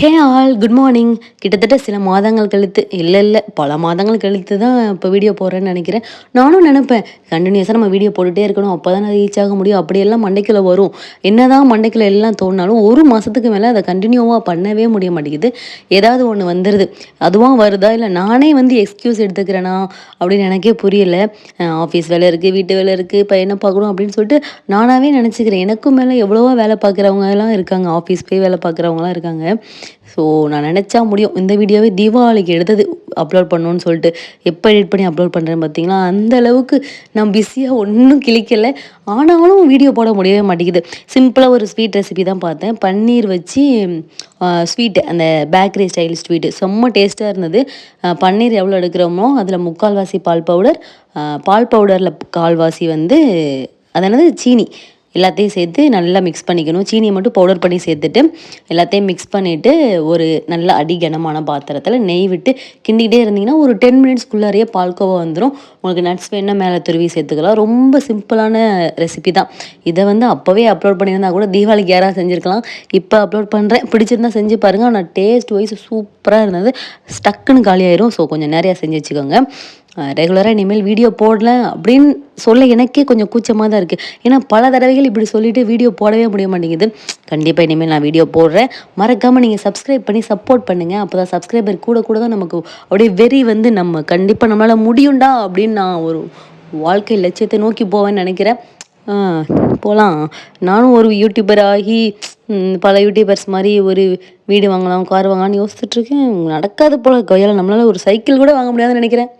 Hey all good morning கிட்டத்தட்ட சில மாதங்கள் கழித்து இல்லை இல்லை பல மாதங்கள் கழித்து தான் இப்போ வீடியோ போடுறேன்னு நினைக்கிறேன். நானும் நினைப்பேன் கண்டினியூஸாக நம்ம வீடியோ போட்டுகிட்டே இருக்கணும் அப்போ தான் ரீச் ஆக முடியும் அப்படியெல்லாம் மண்டைக்கில் வரும். என்னதான் மண்டைக்கில் எல்லாம் தோணாலும் ஒரு மாதத்துக்கு மேலே அதை கண்டினியூவாக பண்ணவே முடிய மாட்டேங்குது. ஏதாவது ஒன்று வந்துடுது அதுவும் வருதா? இல்லை நானே வந்து எக்ஸ்கியூஸ் எடுத்துக்கிறேனா? அப்படின்னு எனக்கே புரியலை. ஆஃபீஸ் வேலை இருக்குது வீட்டு வேலை இருக்குது இப்போ என்ன பார்க்கணும் அப்படின்னு சொல்லிட்டு நானாகவே நினச்சிக்கிறேன். எனக்கும் மேலே எவ்வளவோ வேலை பார்க்குறவங்க எல்லாம் இருக்காங்க ஆஃபீஸ் போய் வேலை பார்க்குறவங்களாம் இருக்காங்க. ஸோ நான் நினச்சா முடியும். இந்த வீடியோவே தீபாவளிக்கு எடுத்தது அப்லோட் பண்ணணும்னு சொல்லிட்டு எப்போ எடிட் பண்ணி அப்லோட் பண்ணுறேன்னு பார்த்தீங்களா அந்த அளவுக்கு நான் பிஸியாக ஒன்றும் கிளிக்கலை ஆனாலும் வீடியோ போட முடியவே மாட்டேங்குது. சிம்பிளாக ஒரு ஸ்வீட் ரெசிபி தான் பார்த்தேன். பன்னீர் வச்சு ஸ்வீட்டு அந்த பேக்கரி ஸ்டைல் ஸ்வீட்டு செம்ம டேஸ்ட்டாக இருந்தது. பன்னீர் எவ்வளோ எடுக்கிறோமோ அதில் முக்கால்வாசி பால் பவுடர் பால் பவுடரில் கால்வாசி வந்து அது என்னது? சீனி. எல்லாத்தையும் சேர்த்து நல்லா மிக்ஸ் பண்ணிக்கணும். சீனியை மட்டும் பவுடர் பண்ணி சேர்த்துட்டு எல்லாத்தையும் மிக்ஸ் பண்ணிவிட்டு ஒரு நல்ல அடி கனமான பாத்திரத்தில் நெய் விட்டு கிண்டிக்கிட்டே இருந்தீங்கன்னா ஒரு டென் மினிட்ஸ்க்குள்ளாரையே பால்கோவா வந்துடும் உங்களுக்கு நட்ஸ் வேணால் மேலே துருவி சேர்த்துக்கலாம். ரொம்ப சிம்பிளான ரெசிபி தான். இதை வந்து அப்போவே அப்லோட் பண்ணியிருந்தா கூட தீபாவளிக்கு யாராவது செஞ்சுருக்கலாம். இப்போ அப்லோட் பண்ணுறேன் பிடிச்சிருந்தா செஞ்சு பாருங்கள் ஆனால் டேஸ்ட் வைஸ் சூப்பராக இருந்தது. ஸ்டக்குன்னு காலியாயிரும். ஸோ கொஞ்சம் நிறையா செஞ்சு வச்சுக்கோங்க. ரெகுலராக இனிமேல் வீடியோ போடல அப்படின்னு சொல்ல எனக்கே கொஞ்சம் கூச்சமாக தான் இருக்குது ஏன்னா பல தடவைகள் இப்படி சொல்லிவிட்டு வீடியோ போடவே முடிய மாட்டேங்குது. கண்டிப்பாக இனிமேல் நான் வீடியோ போடுறேன். மறக்காமல் நீங்கள் சப்ஸ்கிரைப் பண்ணி சப்போர்ட் பண்ணுங்கள் அப்போ தான் சப்ஸ்கிரைபர் கூட கூட தான் நமக்கு அப்படியே வெறி வந்து நம்ம கண்டிப்பாக நம்மளால் முடியும்டா அப்படின்னு நான் ஒரு வாழ்க்கை லட்சியத்தை நோக்கி போவேன்னு நினைக்கிறேன். போகலாம் நானும் ஒரு யூடியூபர் ஆகி பல யூடியூபர்ஸ் மாதிரி ஒரு வீடு வாங்கலாம் கார் வாங்கலாம்னு யோசிச்சுட்ருக்கேன் நடக்காது போல கையால் நம்மளால ஒரு சைக்கிள் கூட வாங்க முடியாதுன்னு நினைக்கிறேன்.